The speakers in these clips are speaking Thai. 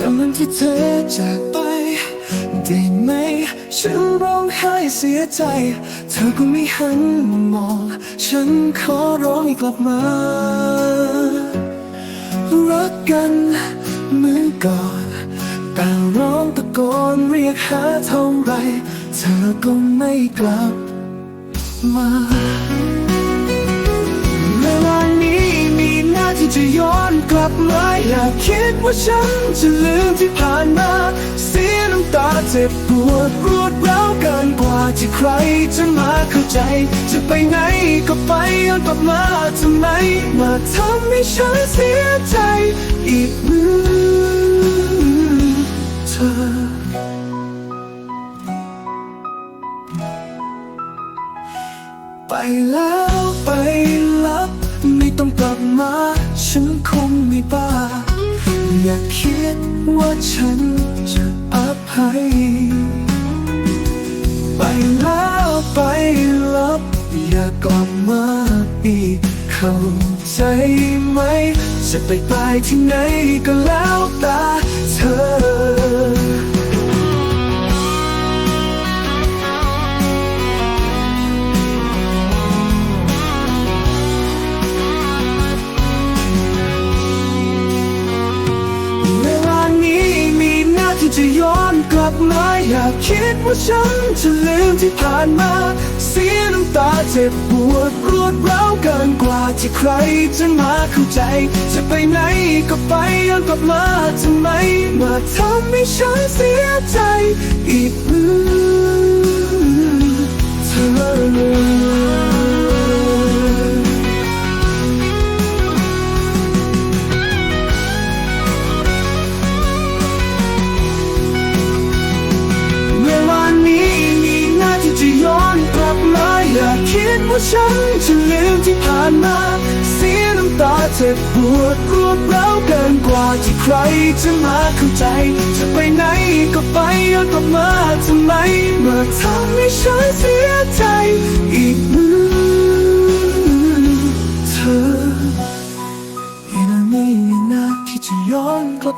จากวันที่เธอจากไป ได้ไหม ฉันร้องไห้เสียใจ เธอก็ไม่หันมามอง ฉันขอร้องให้กลับมา รักกันเหมือนก่อนแต่ร้องตะโกนเรียกหาเท่าไร เธอก็ไม่กลับมา อนกลับมาอย่าคิดว่าฉันจะลืมที่ผ่านมา เสียน้ำตาเจ็บปวดรวดร้าวเกินกว่าที่ใครจะมาเข้าใจ จะไปไหนก็ไปย้อนกลับมาทำไม มาทำให้ฉันเสียใจอีกมือเธอไปแล้ว กลับมา ฉันคงไม่บ้า อย่าคิดว่าฉันจะอภัย ไปแล้วไปลับ อย่ากลับมาอีกเข้าใจไหม จะไปตายที่ไหนก็แล้วแต่เธอ กลับมาอยากคิดว่าฉันจะลืมที่ผ่านมา เสียน้ำตาเจ็บปวดรวดร้าวเกินกว่าที่ใครจะมาเข้าใจ จะไปไหนก็ไปย้อนกลับมาทำไม มาทำให้ฉันเสียใจอีกมือ ว่าฉันจะลืมที่ผ่านมา เสียน้ำตาเจ็บปวดรวดร้าวเกินกว่าที่ใครจะมาเข้าใจ จะไปไหนก็ไปย้อนกลับมาทำไมเมื่อทำให้ฉันเสียใจอีก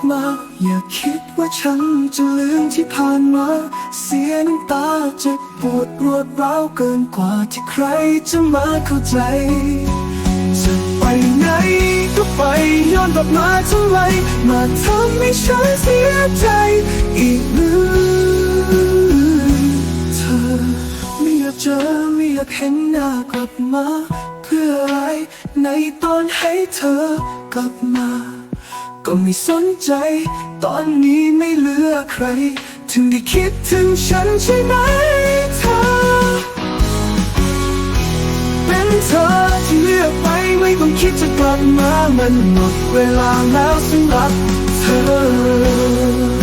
มา อย่าคิดว่าฉันจะลืมที่ผ่านมา เสียน้ำตาเจ็บปวดรวดร้าวเกินกว่าที่ใครจะมาเข้าใจ จะไปไหนก็ไปย้อนกลับมาทำไมมาทำให้ฉันเสียใจอีกมือเธอไม่อยากเจอไม่อยากเห็นหน้ากลับมา เพื่ออะไรในตอนให้เธอกลับมา ก็ไม่สนใจ ตอนนี้ไม่เหลือใคร ถึงได้คิดถึงฉันใช่ไหมเธอ เป็นเธอที่เลือกไปไม่ต้องคิดจะกลับมา มันหมดเวลาแล้วสำหรับเธอ